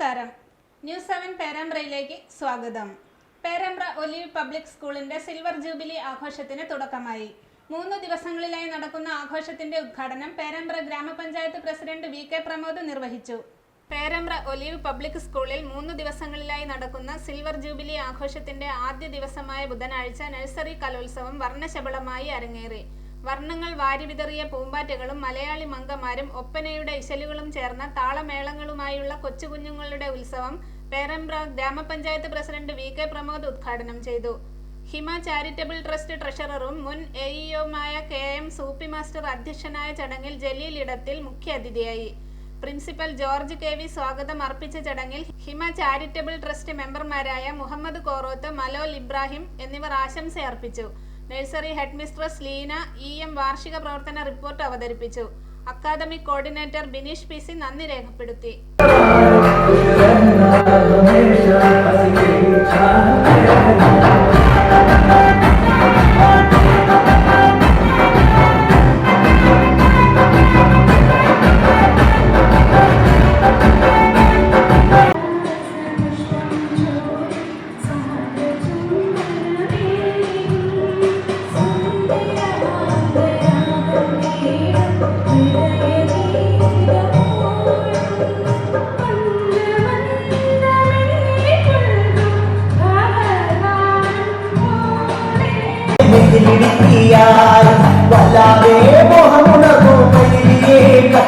നമസ്കാരം. News seven പേരാമ്പ്രയിലേക്ക് സ്വാഗതം. പേരാമ്പ്ര ഒലിവ് പബ്ലിക് സ്കൂളിന്റെ സിൽവർ ജൂബിലി ആഘോഷത്തിന് തുടക്കമായി. മൂന്ന് ദിവസങ്ങളിലായി നടക്കുന്ന ആഘോഷത്തിന്റെ ഉദ്ഘാടനം പേരാമ്പ്ര ഗ്രാമപഞ്ചായത്ത് പ്രസിഡന്റ് വി കെ പ്രമോദ് നിർവഹിച്ചു. പേരാമ്പ്ര ഒലിവ് പബ്ലിക് സ്കൂളിൽ മൂന്ന് ദിവസങ്ങളിലായി നടക്കുന്ന സിൽവർ ജൂബിലി ആഘോഷത്തിന്റെ ആദ്യ ദിവസമായ ബുധനാഴ്ച നഴ്സറി കലോത്സവം വർണശബളമായി അരങ്ങേറി. വർണങ്ങൾ വാരിവിതറിയ പൂമ്പാറ്റകളും മലയാളി മങ്കമാരും ഒപ്പനയുടെ ഇശലുകളും ചേർന്ന താളമേളങ്ങളുമായുള്ള കൊച്ചുകുഞ്ഞുങ്ങളുടെ ഉത്സവം പേരമ്പ്ര ഗ്രാമപഞ്ചായത്ത് പ്രസിഡന്റ് വി കെ പ്രമോദ് ഉദ്ഘാടനം ചെയ്തു. ഹിമ ചാരിറ്റബിൾ ട്രസ്റ്റ് ട്രഷററും മുൻ എഇഒമായ കെ എം സൂപ്പി മാസ്റ്റർ അധ്യക്ഷനായ ചടങ്ങിൽ ജലീൽ ഇടത്തിൽ മുഖ്യാതിഥിയായി പ്രിൻസിപ്പൽ ജോർജ് കെ വി സ്വാഗതം അർപ്പിച്ച ചടങ്ങിൽ ഹിമ ചാരിറ്റബിൾ ട്രസ്റ്റ് മെമ്പർമാരായ മുഹമ്മദ് കോറോത്ത് മലോൽ ഇബ്രാഹിം എന്നിവർ ആശംസ അർപ്പിച്ചു nursery headmistress Leena E M വാർഷിക പ്രവർത്തന റിപ്പോർട്ട് അവതരിപ്പിച്ചു. Academic coordinator Bineesh P C നന്ദി രേഖപ്പെടുത്തി.